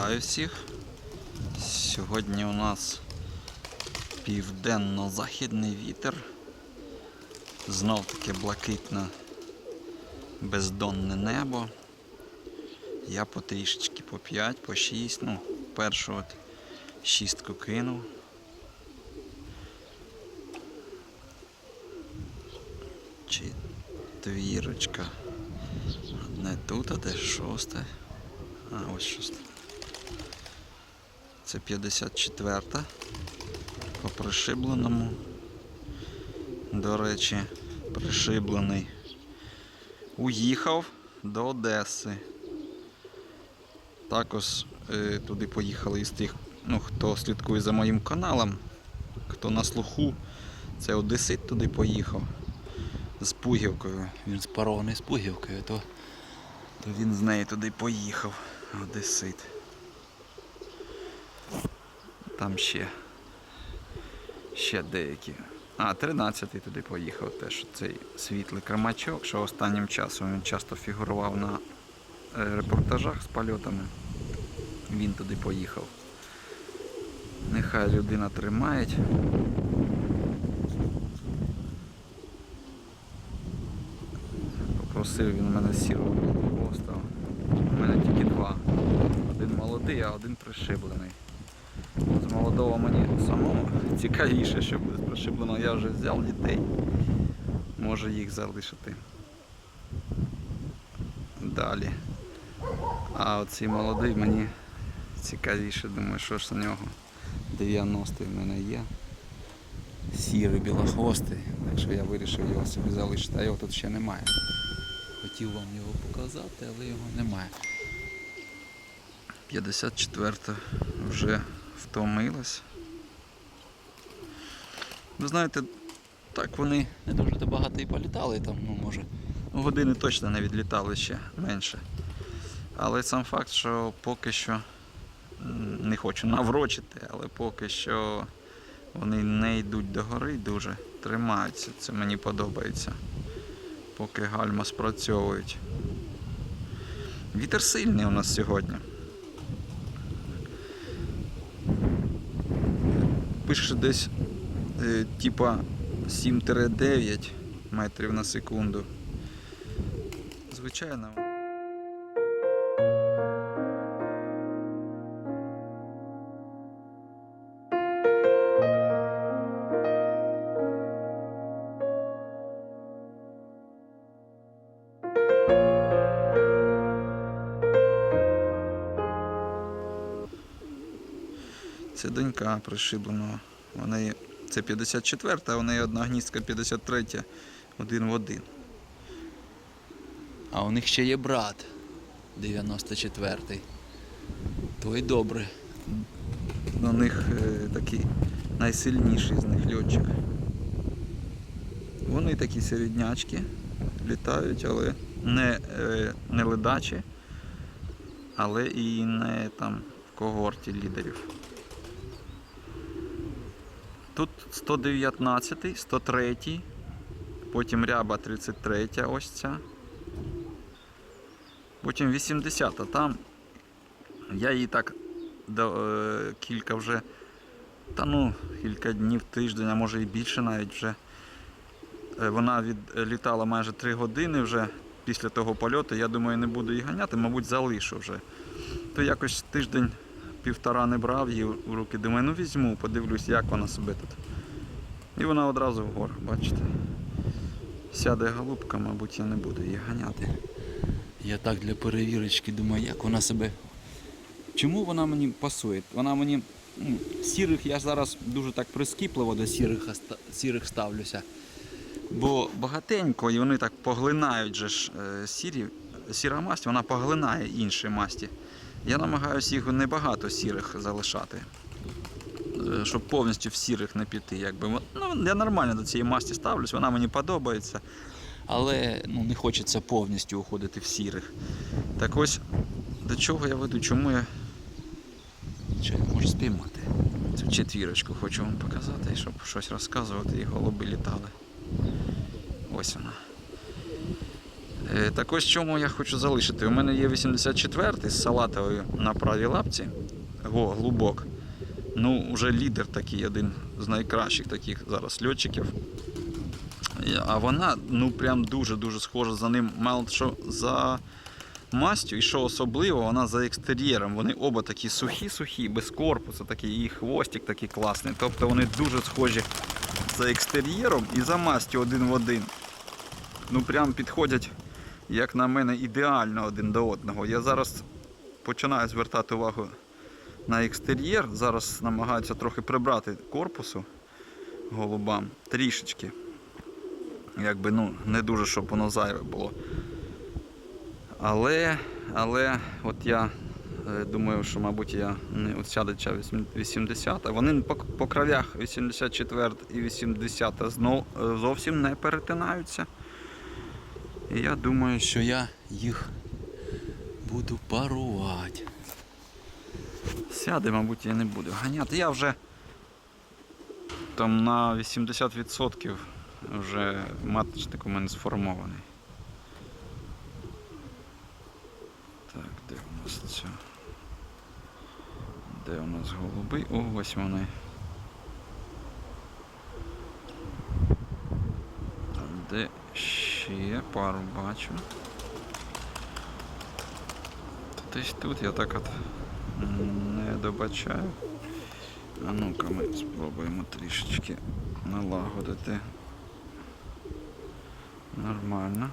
Вітаю всіх. Сьогодні у нас південно-західний вітер. Знов таки блакитне бездонне небо. Я потрішечки по 5, по 6. Ну, першу от шістку кинув. Четвірочка. Одне тут, а де шосте. А, ось шосте. Це 54-та. По пришибленому. До речі, пришиблений. Уїхав до Одеси. Також е, туди поїхали із тих, ну, хто слідкує за моїм каналом, хто на слуху, це Одесит туди поїхав з Пугівкою. Він спарований з Пугівкою, то, то він з нею туди поїхав. Одесит. Там ще. Ще деякі. А, 13-й туди поїхав теж цей світлий кремачок, що останнім часом він часто фігурував на е, репортажах з польотами. Він туди поїхав. Нехай людина тримає. Попросив він у мене сірого білого. У мене тільки два. Один молодий, а один пришиблений. Молодого мені самому цікавіше, що буде з пришибленого. Я вже взяв дітей. Можу їх залишити. Далі. А оцей молодий мені цікавіше, думаю, що ж з нього. 90-й в мене є. Сірий білохвостий, так що я вирішив його собі залишити, а його тут ще немає. Хотів вам його показати, але його немає. 54 вже втомилась. Ви знаєте, так вони не дуже то багато і політали там, ну може. Години точно не відлітали ще менше. Але сам факт, що поки що не хочу наврочити, але поки що вони не йдуть до гори дуже, тримаються. Це мені подобається. Поки гальма спрацьовують. Вітер сильний у нас сьогодні. Пише десь е, типа 7-9 метрів на секунду. Звичайно. Це донька пришибленого. У це 54, а у неї одна гніздка 53, один в один. А у них ще є брат 94-й. Той добре. У них е, такий найсильніший з них льотчик. Вони такі середнячки, літають, але не, е, не ледачі, але і не там в когорті лідерів. Тут 119, 103, потім ряба 33, ось ця. Потім 80, там я її так е, кілька вже, та ну, кілька днів, тиждень, а може і більше навіть вже. Е, Вона відлітала майже 3 години вже після того польоту. Я думаю, не буду її ганяти, мабуть, залишу вже. То якось тиждень півтора не брав її в руки. Думаю, ну візьму, подивлюсь, як вона себе тут. І вона одразу вгору, бачите. Сяде голубка, мабуть, я не буду її ганяти. Я так для перевірочки думаю, як вона себе. Чому вона мені пасує? Вона мені. ну, Сірих я зараз дуже так прискіпливо до сірих, сірих ставлюся. Бо багатенько і вони так поглинають же ж е, сірі. Сіра масть, вона поглинає інші масті. Я намагаюся їх небагато сірих залишати. Е, Щоб повністю в сірих не піти. Якби. Ну, я нормально до цієї масті ставлюсь, вона мені подобається. Але ну, не хочеться повністю уходити в сірих. Так ось до чого я веду, чому я. Чи я можу спіймати? Цю четвірочку хочу вам показати, щоб щось розказувати і голуби літали. Ось вона. Е, Так ось чому я хочу залишити. У мене є 84-й з салатовою на правій лапці. Во, глубок. Ну, вже лідер такий, один з найкращих таких зараз льотчиків. А вона, ну прям дуже-дуже схожа за ним. Мало що за мастю, і що особливо, вона за екстер'єром. Вони оба такі сухі-сухі, без корпусу, такий, і хвостик такий класний. Тобто вони дуже схожі за екстер'єром і за мастю один в один. Ну прям підходять, як на мене, ідеально один до одного. Я зараз починаю звертати увагу на екстер'єр. Зараз намагаюся трохи прибрати корпусу голубам трішечки. Якби ну не дуже, щоб воно зайве було. Але, але от я е, думаю, що, мабуть, я не от сяде ця 80, а вони по, по краях 84 і 80 знов, е, зовсім не перетинаються. І я думаю, що я їх буду парувати. Сяде, мабуть, я не буду ганяти. Я вже там на 80% вже маточник у мене сформований. Так, де у нас це? Де у нас голуби? О, ось вони. Де ще пару бачу. Десь тут я так от не добачаю. А ну-ка ми спробуємо трішечки налагодити. Нормально.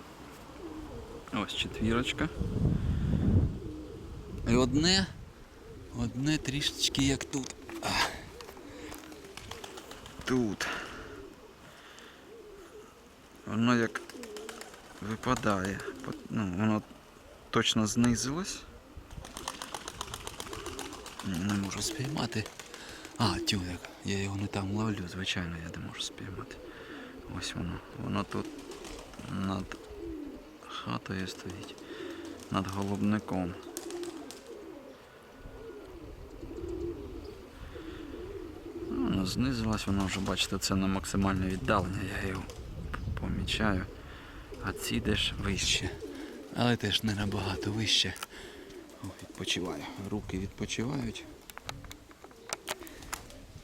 Ось четвірочка. І одне, одне трішечки як тут. Тут. Воно як випадає. Ну, воно точно знизилось. Не можу спіймати. А, тюлек. Я його не там ловлю, звичайно, я не можу спіймати. Ось воно. Воно тут над хатою стоїть. Над голубником. Ну, Воно знизилось, воно вже, бачите, це на максимальне віддалення, я його помічаю. А ці десь вище. Але теж не набагато вище. О, відпочиваю. Руки відпочивають.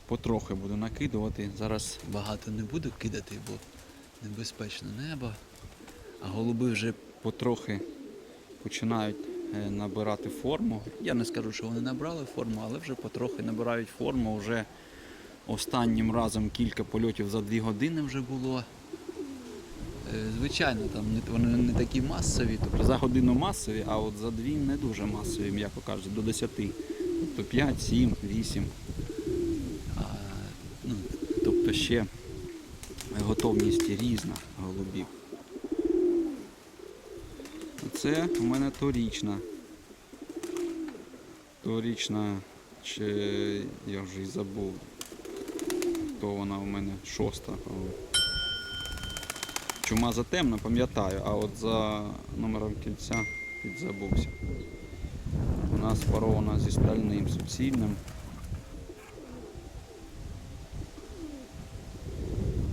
Потрохи буду накидувати. Зараз багато не буду кидати, бо небезпечне небо. А голуби вже потрохи починають е, набирати форму. Я не скажу, що вони набрали форму, але вже потрохи набирають форму. Вже останнім разом кілька польотів за дві години вже було. Е, Звичайно, там вони не такі масові, тобто за годину масові, а от за дві не дуже масові, м'яко кажучи, до 10. Тобто 5, 7, 8. А, ну, тобто ще готовність різна голубів. Це у мене торічна. Торічна, чи я вже й забув, хто вона у мене шоста. Чума за темно, пам'ятаю, а от за номером кільця підзабувся. Вона спарована зі стальним суцільним.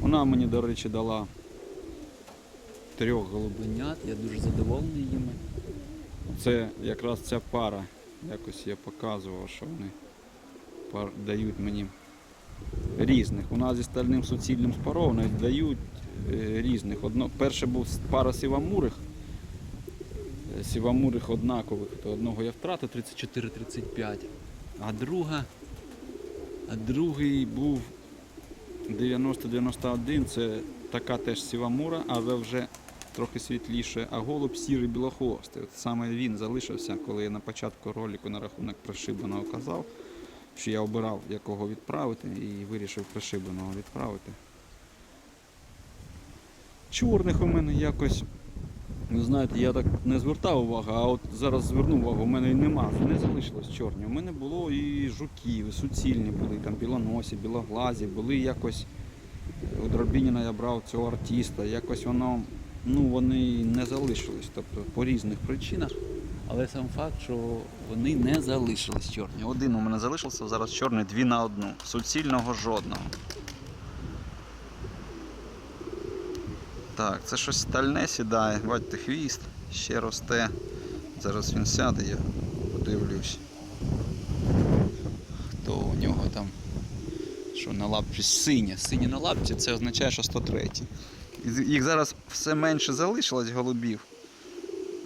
Вона мені, до речі, дала трьох голубенят, я дуже задоволений їми. Це якраз ця пара. Якось я показував, що вони дають мені різних. У нас зі стальним суцільним спарованих дають різних. Одно, перше був пара сівамурих. Е, Сівамурих однакових, то одного я втратив 34-35, а друга, а другий був 90-91, це така теж сівамура, але вже трохи світліше, а голуб сірий білохвостий. От саме він залишився, коли я на початку ролику на рахунок пришибленого казав, що я обирав якого відправити і вирішив пришибленого відправити. Чорних у мене якось, ви знаєте, я так не звертав увагу, а от зараз звернув увагу, у мене і нема, не залишилось чорні. У мене було і жуків, і суцільні були, там білоносі, білоглазі, були якось. У Дробініна я брав цього артиста, якось воно, ну вони не залишились, тобто по різних причинах. Але сам факт, що вони не залишились чорні. Один у мене залишився, зараз чорний дві на одну. Суцільного жодного. Так, це щось стальне сідає, бачите, хвіст. ще росте. Зараз він сяде, я подивлюсь. Хто у нього там? Що на лапці синя. Синя на лапці це означає, що 103. Їх зараз все менше залишилось голубів.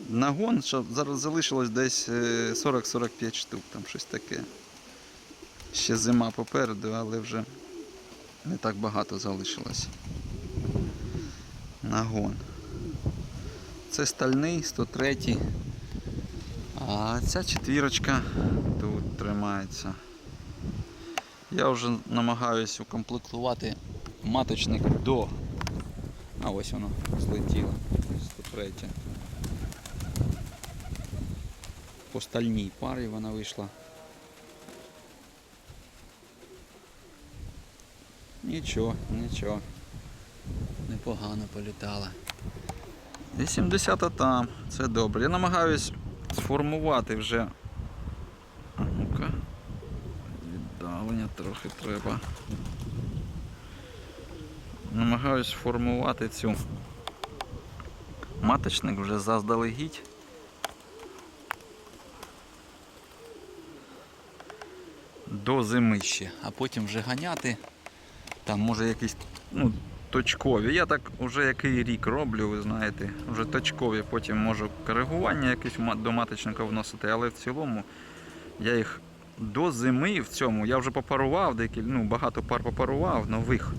Нагон, що зараз залишилось десь е, 40-45 штук, там щось таке. Ще зима попереду, але вже не так багато залишилось. Нагон. Це стальний 103. А ця четвірочка тут тримається. Я вже намагаюсь укомплектувати маточник до. А ось воно злетіло. 103. По стальній парі вона вийшла. Нічого, нічого. Непогано політала. 80 там, це добре. Я намагаюсь сформувати вже. Ну-ка. Віддалення трохи треба. Намагаюсь формувати цю маточник вже заздалегідь. До зими ще, а потім вже ганяти. Там може якісь ну, точкові. Я так вже який рік роблю, ви знаєте, вже точкові, потім можу коригування якесь до маточника вносити, але в цілому я їх до зими в цьому я вже попарував, декіль, ну, багато пар попарував нових.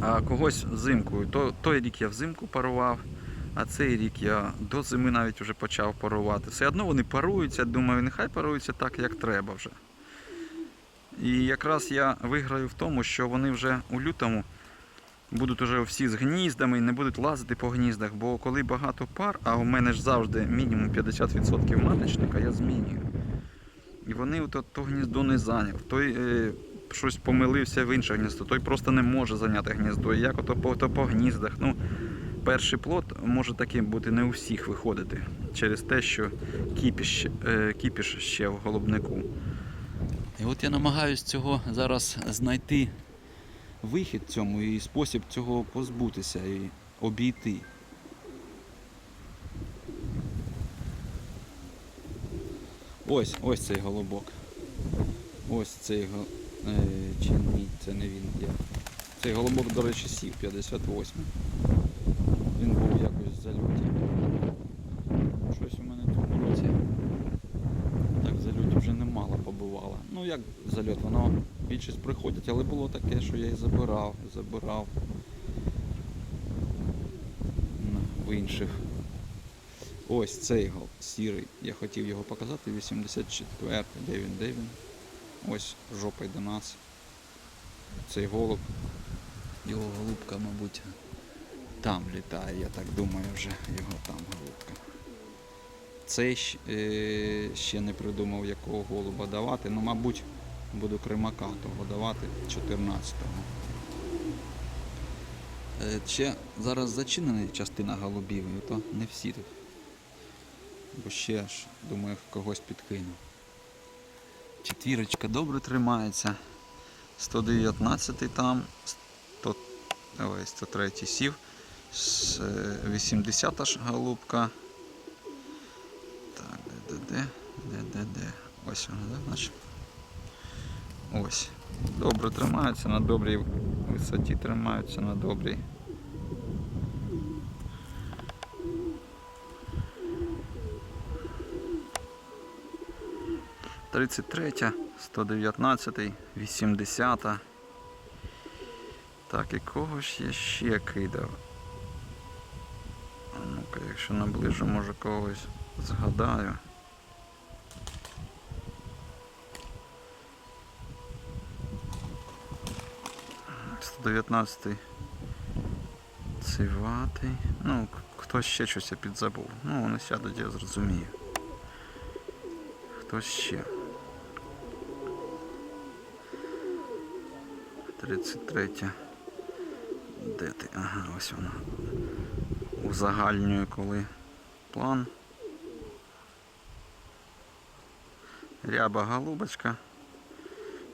А когось взимкою. То, той рік я взимку парував, а цей рік я до зими навіть вже почав парувати. Все одно вони паруються, думаю, нехай паруються так, як треба вже. І якраз я виграю в тому, що вони вже у лютому будуть уже всі з гніздами і не будуть лазити по гніздах, бо коли багато пар, а у мене ж завжди мінімум 50% маточника, я змінюю. І вони ото то гніздо не зайняв. Той е, щось помилився в інше гніздо, той просто не може зайняти гніздо. І як ото по, то по гніздах. Ну, перший плод може таким бути не у всіх виходити через те, що кіпіш, е, кіпіш ще в голубнику. І от я намагаюсь цього зараз знайти вихід цьому і спосіб цього позбутися і обійти. Ось, ось цей голубок. Ось цей е, чи ні, це не він. Я. Цей голубок, до речі, сів 58. Він був якось в зальоті. Щось у мене в тому році так в зальоті вже побувало. Ну як зальот, воно більшість приходять, але було таке, що я і забирав, забирав в інших. Ось цей гол сірий. Я хотів його показати. 84 де він, де він. Ось жопа до нас. Цей голуб. Його голубка, мабуть, там літає, я так думаю, вже його там голубка. Цей е, ще не придумав, якого голуба давати. Ну, мабуть, буду кримака того давати 14-го. Е, Ще зараз зачинена частина голубів, то не всі тут. Бо ще ж, думаю, когось підкину. Четвірочка добре тримається. 119 там, 100, ой, 103 сів, с- е, 80 ж голубка. Де, де, де, де, де, де. Ось вона, да, значить. Ось. Добре тримаються на добрій висоті, тримаються на добрій. Тридцять третя, сто дев'ятнадцятий, вісімдесята. Так, і кого ж я ще кидав? Ну-ка, якщо наближу, може когось згадаю. Сто дев'ятнадцятий. Циватий. Ну, к- хтось ще щось я підзабув. Ну, вони сядуть, я зрозумію. Хтось ще. 33. Де ти? Ага, ось вона. Узагальнюю, коли план. Ряба голубочка.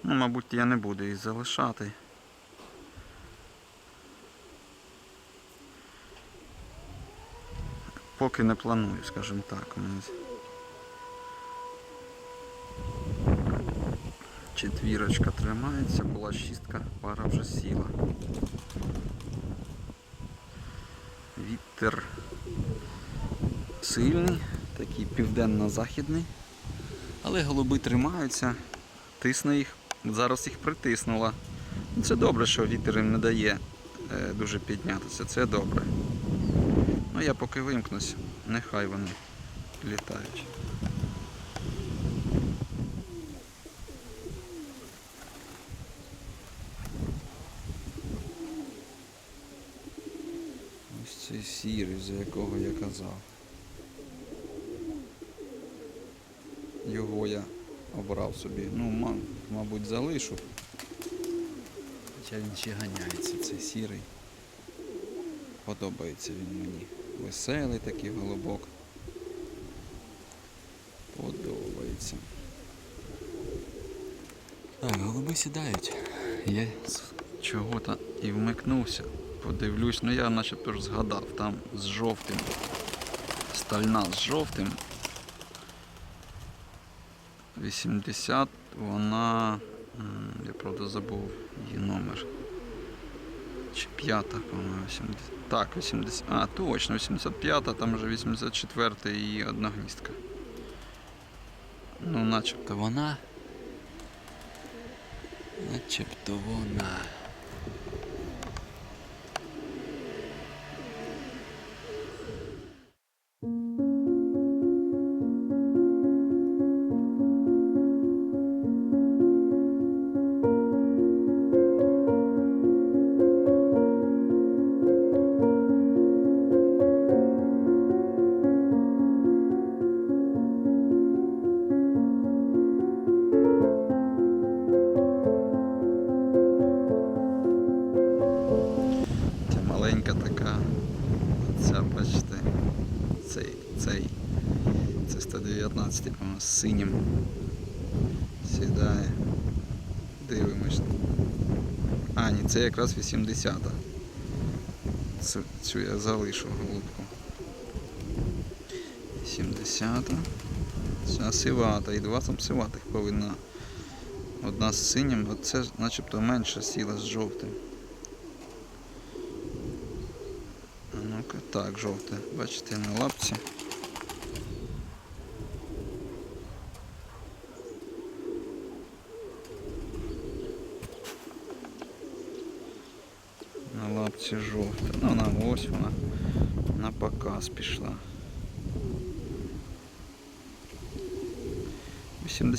Ну, мабуть, я не буду її залишати. Поки не планую, скажімо так. Четвірочка тримається, була шістка, пара вже сіла. Вітер сильний, такий південно-західний. Але голуби тримаються, тисне їх, зараз їх притиснула. Ну, Це добре, що вітер їм не дає е, дуже піднятися, це добре. Ну я поки вимкнусь, нехай вони літають. Ось цей сірий, за якого я казав. Його я обрав собі. Ну, мабуть, залишу. Хоча він ще ганяється, цей сірий. Подобається він мені. Веселий такий голубок. Подобається. Так, голуби сідають. Я з чого-то і вмикнувся. Подивлюсь, ну я начебто ж згадав, там з жовтим. Стальна з жовтим. 80, вона. Я правда забув її номер. Чи п'ята, по-моєму, 80. Так, 80. А, точно, 85-та, там вже 84-та і одна гністка. Ну, начебто вона. Начебто вона. Синім. Сідає. Дивимось. А, ні, це якраз 80-та. Цю, цю я залишу голубку. 70-та. Ця сивата. І два там сиватих повинна. Одна з синім, а це начебто менша сіла з жовтим. А ну-ка, так, жовте. Бачите, на лапці. На лапці жовте. Ну, вона ось вона на показ пішла.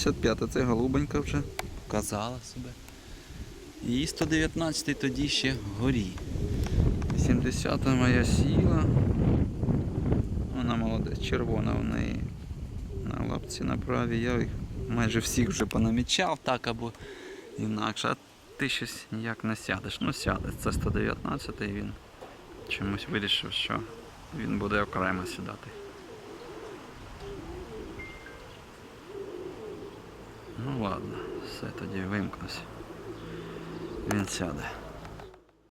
85 це голубенька вже показала себе. І 119-й тоді ще горі. 70 моя сіла. Вона молодець, червона в неї на лапці на правій. Я їх майже всіх вже понамічав так або інакше. А ти щось ніяк не сядеш. Ну сяде. Це 119 і він чомусь вирішив, що він буде окремо сідати. Ну ладно, все тоді вимкнусь. Він сяде.